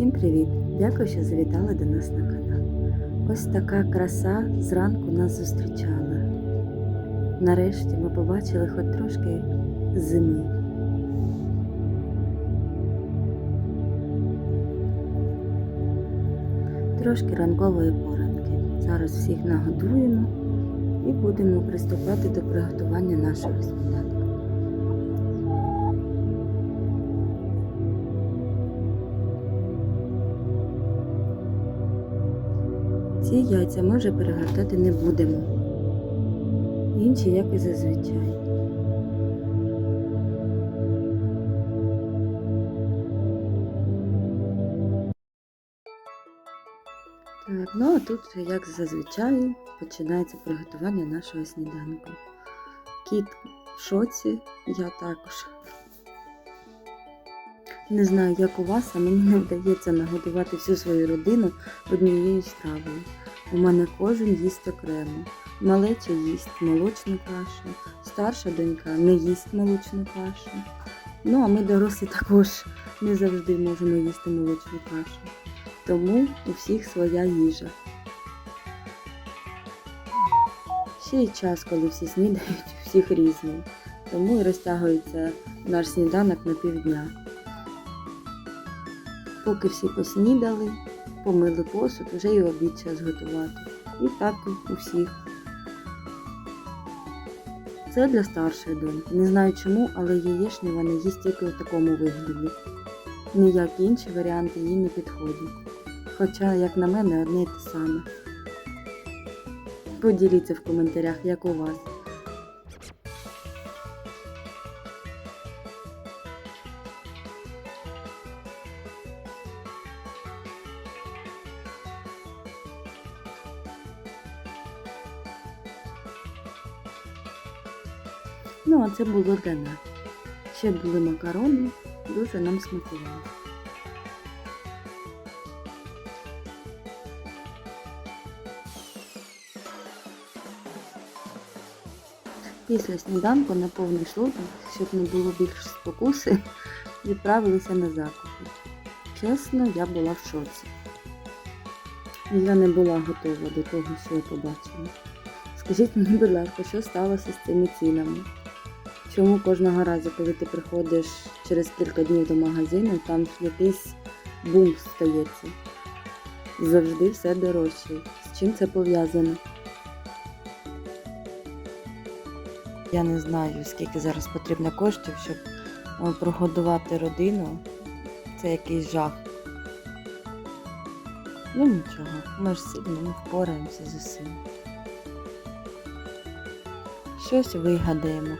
Всім привіт! Дякую, що завітали до нас на канал. Ось така краса зранку нас зустрічала. Нарешті ми побачили хоч трошки зими. Трошки ранкової поранки. Зараз всіх нагодуємо і будемо приступати до приготування нашого сніданку. Ці яйця ми вже перегортати не будемо. Інші, як і зазвичай. Так, ну а тут, як зазвичай, починається приготування нашого сніданку. Кіт в шоці, я також. Не знаю, як у вас, а мені не вдається нагодувати всю свою родину однією стравою. У мене кожен їсть окремо. Малеча їсть молочну кашу, старша донька не їсть молочну кашу. Ну, а ми дорослі також не завжди можемо їсти молочну кашу. Тому у всіх своя їжа. Ще й час, коли всі снідають, у всіх різний. Тому і розтягується наш сніданок на півдня. Поки всі поснідали, помили посуд, вже і обід час готувати. І так у всіх. Це для старшої доньки. Не знаю чому, але яєчню вона їсть тільки в такому вигляді. Ніякі інші варіанти їй не підходять. Хоча, як на мене, одне й те саме. Поділіться в коментарях, як у вас. Ну, а це було для нас. Ще були макарони, дуже нам смакувало. Після сніданку на повний шлунок, щоб не було більше спокуси, відправилися на закупи. Чесно, я була в шоці. Я не була готова до того, що я побачила. Скажіть мені, будь ласка, що сталося з цими цінами? Чому кожного разу, коли ти приходиш через кілька днів до магазину, там якийсь бум стається? Завжди все дорожче. З чим це пов'язано? Я не знаю, скільки зараз потрібно коштів, щоб прогодувати родину. Це якийсь жах. Ну нічого, ми ж сильно ми впораємося з усім. Щось вигадаємо.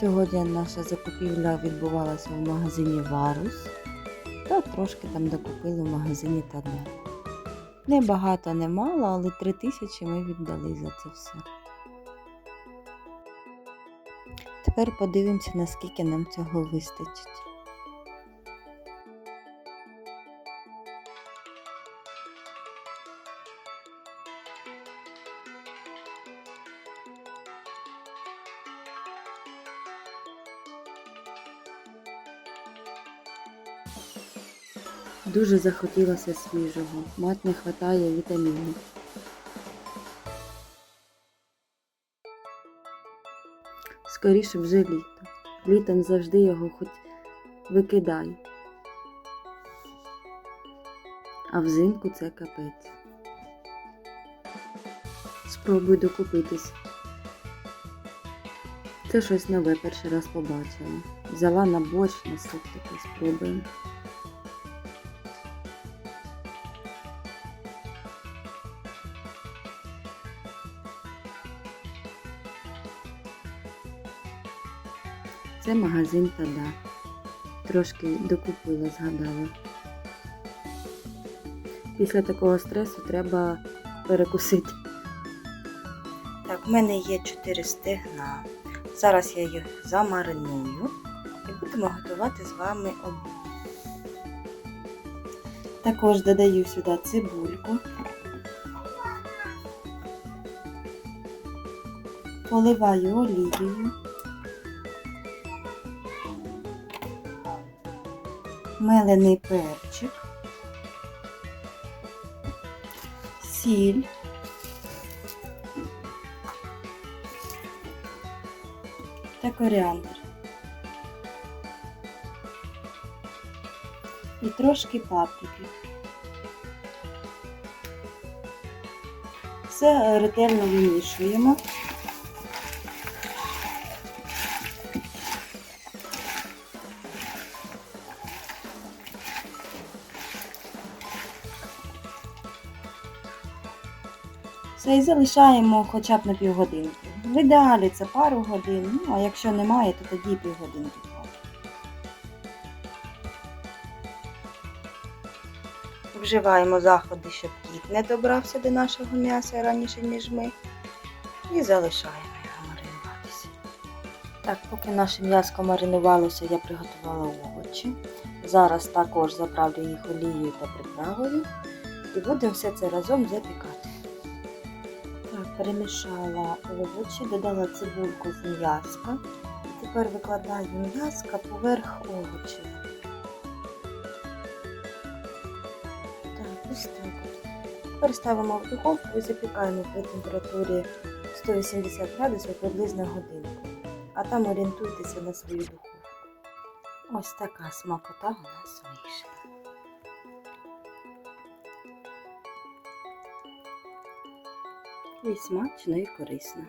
Сьогодні наша закупівля відбувалася в магазині Варус та трошки там докупили в магазині Тадне. Не багато, не мало, але три тисячі ми віддали за це все. Тепер подивимося, наскільки нам цього вистачить. Дуже захотілося свіжого, мать не вистачає вітамінів. Скоріше вже літо. Літом завжди його хоч викидай. А взимку це капець. Спробуй докупитись. Це щось нове перший раз побачила. Взяла на борщ, на суп такий спробуємо. Це магазин Тада. Трошки докупила, згадала. Після такого стресу треба перекусити. Так, в мене є 4 стегна. Зараз я їх замариную і будемо готувати з вами обід. Також додаю сюди цибульку, поливаю олією. Мелений перчик, сіль, та коріандр. І трошки паприки. Все ретельно вимішуємо. Все, і залишаємо хоча б на півгодинки. В ідеалі це пару годин, ну а якщо немає, то тоді півгодинки. Вживаємо заходи, щоб кіт не добрався до нашого м'яса раніше, ніж ми. І залишаємо його маринуватися. Так, поки наше м'яско маринувалося, я приготувала овочі. Зараз також заправлю їх олією та приправою. І будемо все це разом запікати. Перемішала овочі, додала цибульку з м'яска. І тепер викладаю м'яска поверх овочів. Так, ось так. Тепер ставимо в духовку і запікаємо при температурі 180 градусів приблизно годинку. А там орієнтуйтеся на свою духовку. Ось така смакота у нас І смачно і корисно.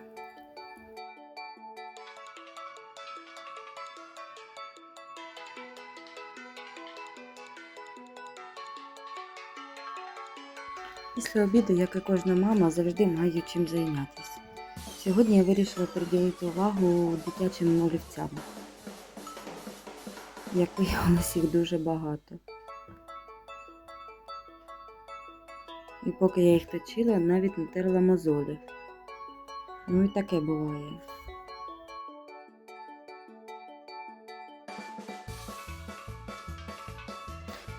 Після обіду, як і кожна мама, завжди має чим зайнятися. Сьогодні я вирішила приділити увагу дитячим олівцям. Яких у нас їх дуже багато. І поки я їх точила, навіть натерла мозолі. Ну і таке буває.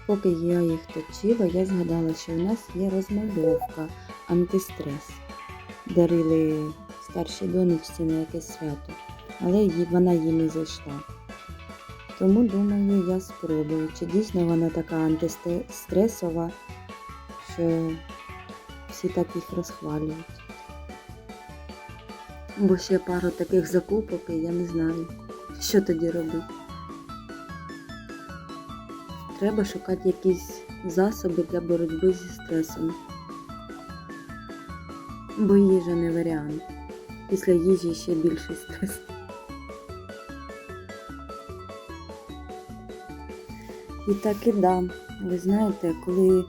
Поки я їх точила, я згадала, що у нас є розмальовка антистрес. Дарили старшій донечці на якесь свято, але вона їй не зайшла. Тому думаю, я спробую, чи дійсно вона така антистресова, що всі так їх розхвалюють. Бо ще пару таких закупок, і я не знаю, що тоді робити. Треба шукати якісь засоби для боротьби зі стресом. Бо їжа не варіант. Після їжі ще більший стрес. І так і да. Ви знаєте, коли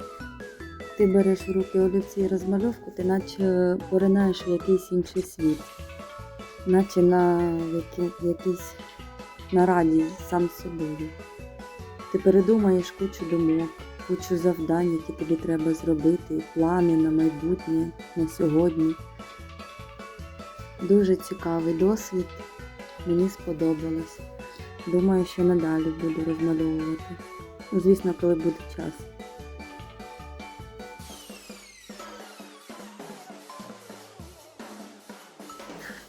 ти береш в руки олівці і розмальовку, ти наче поринаєш в якийсь інший світ, наче на які, якійсь нараді сам з собою. Ти передумаєш кучу думок, кучу завдань, які тобі треба зробити, плани на майбутнє, на сьогодні. Дуже цікавий досвід. Мені сподобалось. Думаю, що надалі буду розмальовувати. Ну, звісно, коли буде час.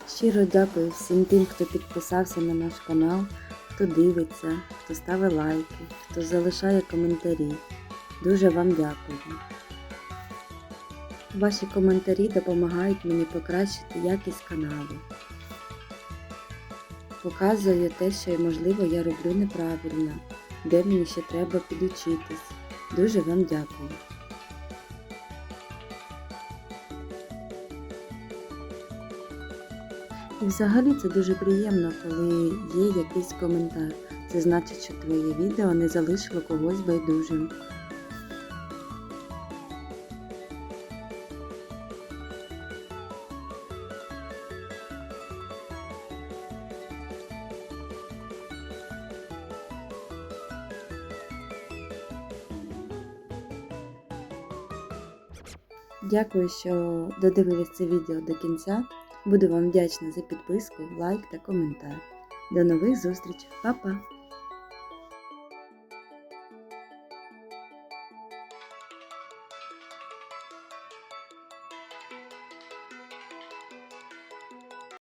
Щиро дякую всім тим, хто підписався на наш канал, хто дивиться, хто ставить лайки, хто залишає коментарі. Дуже вам дякую. Ваші коментарі допомагають мені покращити якість каналу. Показує те, що можливо я роблю неправильно, де мені ще треба підучитись. Дуже вам дякую. Взагалі це дуже приємно, коли є якийсь коментар. Це значить, що твоє відео не залишило когось байдужим. Дякую, що додивились це відео до кінця. Буду вам вдячна за підписку, лайк та коментар. До нових зустрічей. Па-па!